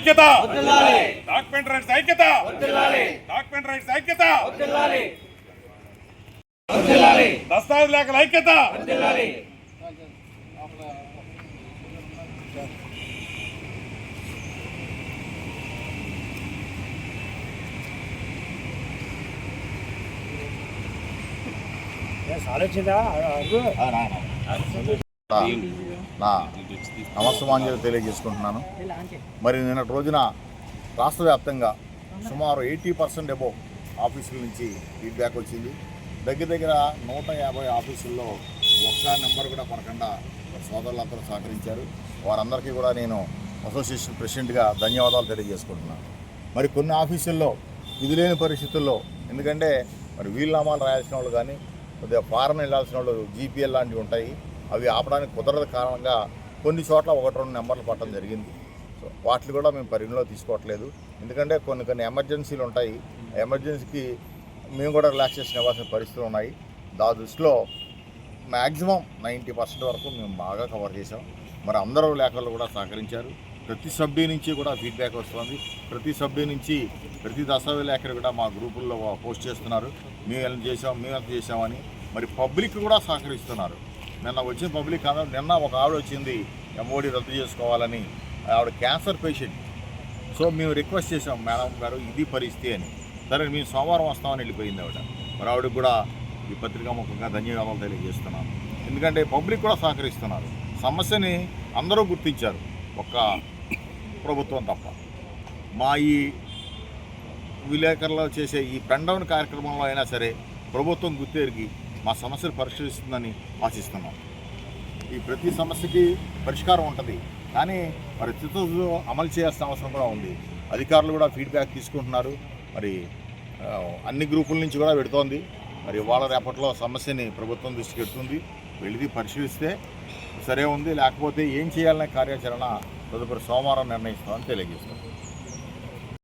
ఐక్యత. Document rights ఐక్యత. Document rights ఐక్యత. దస్తావేజ్ లేఖల ఐక్యత నా నమస్సమాంజలి తెలియజేసుకుంటున్నాను. మరి నిన్నటి రోజున రాష్ట్ర వ్యాప్తంగా సుమారు ఎయిటీ పర్సెంట్ ఎబో ఆఫీసుల నుంచి ఫీడ్బ్యాక్ వచ్చింది. దగ్గర దగ్గర నూట యాభై ఆఫీసుల్లో ఒక్క నెంబర్ కూడా పడకుండా సోదరులందరూ సహకరించారు. వారందరికీ కూడా నేను అసోసియేషన్ ప్రెసిడెంట్గా ధన్యవాదాలు తెలియజేసుకుంటున్నాను. మరి కొన్ని ఆఫీసుల్లో ఇది లేని పరిస్థితుల్లో ఎందుకంటే మరి వీలునామాలు రాయాల్సిన వాళ్ళు కానీ కొద్దిగా ఫారెన్ వెళ్ళాల్సిన వాళ్ళు జీపీఎల్ లాంటివి ఉంటాయి. అవి ఆపడానికి కుదరదు కారణంగా కొన్ని చోట్ల ఒకటి రెండు నెంబర్లు పట్టడం జరిగింది. సో వాటిని కూడా మేము పరిగణలో తీసుకోవట్లేదు. ఎందుకంటే కొన్ని కొన్ని ఎమర్జెన్సీలు ఉంటాయి. ఎమర్జెన్సీకి మేము కూడా రిలాక్సేషన్ ఇవ్వాల్సిన పరిస్థితులు ఉన్నాయి. దా దృష్టిలో మ్యాక్సిమం నైంటీ పర్సెంట్ వరకు మేము బాగా కవర్ చేసాం మరి అందరూ లేఖలు కూడా సహకరించారు. ప్రతి సభ్యు నుంచి కూడా ఫీడ్బ్యాక్ వస్తుంది. ప్రతి సభ్యు నుంచి ప్రతి దశవి ఎక్కడ కూడా మా గ్రూపుల్లో పోస్ట్ చేస్తున్నారు. మేము ఎంత చేసాం మేము ఎంత చేసామని మరి పబ్లిక్ కూడా సహకరిస్తున్నారు. నిన్న వచ్చిన పబ్లిక్ అందరూ నిన్న ఒక ఆవిడ వచ్చింది ఎంఓడి రద్దు చేసుకోవాలని. ఆవిడ క్యాన్సర్ పేషెంట్ సో మేము రిక్వెస్ట్ చేసాం మేడం గారు ఇది పరిస్థితి అని. సరే మేము సోమవారం వస్తామని వెళ్ళిపోయింది ఆవిడ. మరి ఆవిడకి కూడా ఈ పత్రికా ముఖంగా ధన్యవాదాలు తెలియజేస్తున్నాను ఎందుకంటే పబ్లిక్ కూడా సహకరిస్తున్నారు. సమస్యని అందరూ గుర్తించారు. ఒక్క ప్రభుత్వం తప్ప. మా ఈ విలేకరులు చేసే ఈ పెండౌన్ కార్యక్రమంలో అయినా సరే ప్రభుత్వం గుర్తెరిగి మా సమస్యలు పరిష్కరిస్తుందని ఆశిస్తున్నాం. ఈ ప్రతి సమస్యకి పరిష్కారం ఉంటుంది. కానీ మరి చిత్తూరు అమలు చేయాల్సిన అవసరం కూడా ఉంది. అధికారులు కూడా ఫీడ్బ్యాక్ తీసుకుంటున్నారు. మరి అన్ని గ్రూపుల నుంచి కూడా పెడుతోంది. మరి వాళ్ళ రేపట్లో సమస్యని ప్రభుత్వం దృష్టికి పెడుతుంది. వెళ్ళి పరిశీలిస్తే సరే ఉంది. లేకపోతే ఏం చేయాలనే కార్యాచరణ తదుపరి సోమవారం నిర్ణయిస్తామని తెలియజేస్తాం.